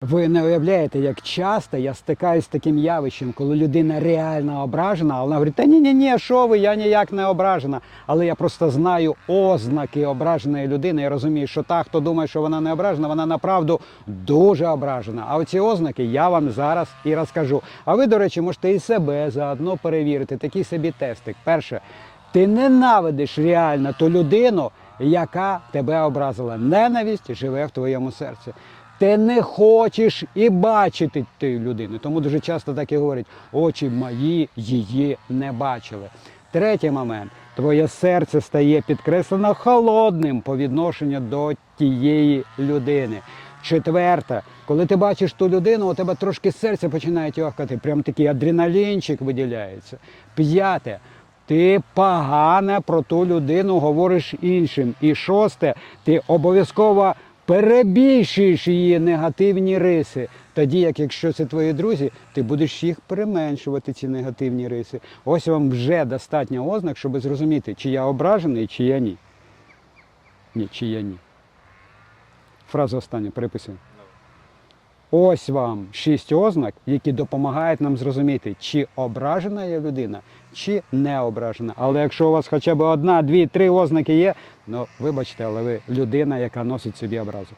Ви не уявляєте, як часто я стикаюсь з таким явищем, коли людина реально ображена, але вона говорить, та ні, ні, ні, що ви, я ніяк не ображена. Але я просто знаю ознаки ображеної людини. Я розумію, що та, хто думає, що вона не ображена, вона направду дуже ображена. А оці ознаки я вам зараз і розкажу. А ви, до речі, можете і себе заодно перевірити. Такий собі тестик. Перше, ти ненавидиш реально ту людину, яка тебе образила. Ненависть живе в твоєму серці. Ти не хочеш і бачити тієї людини. Тому дуже часто так і говорять: очі мої її не бачили. Третій момент: твоє серце стає підкреслено холодним по відношенню до тієї людини. Четверте, коли ти бачиш ту людину, у тебе трошки серце починає тьохкати, прям такий адреналінчик виділяється. П'яте. Ти погано про ту людину говориш іншим. І шосте, ти обов'язково перебільшуєш її негативні риси. Тоді, як якщо це твої друзі, ти будеш їх переменшувати, ці негативні риси. Ось вам вже достатньо ознак, щоб зрозуміти, чи я ображений, чи я ні. Ні, чи я ні. Фраза остання, переписуємо. Ось вам шість ознак, які допомагають нам зрозуміти, чи ображена є людина, чи не ображена. Але якщо у вас хоча б одна, дві, три ознаки є, ну вибачте, але ви людина, яка носить собі образу.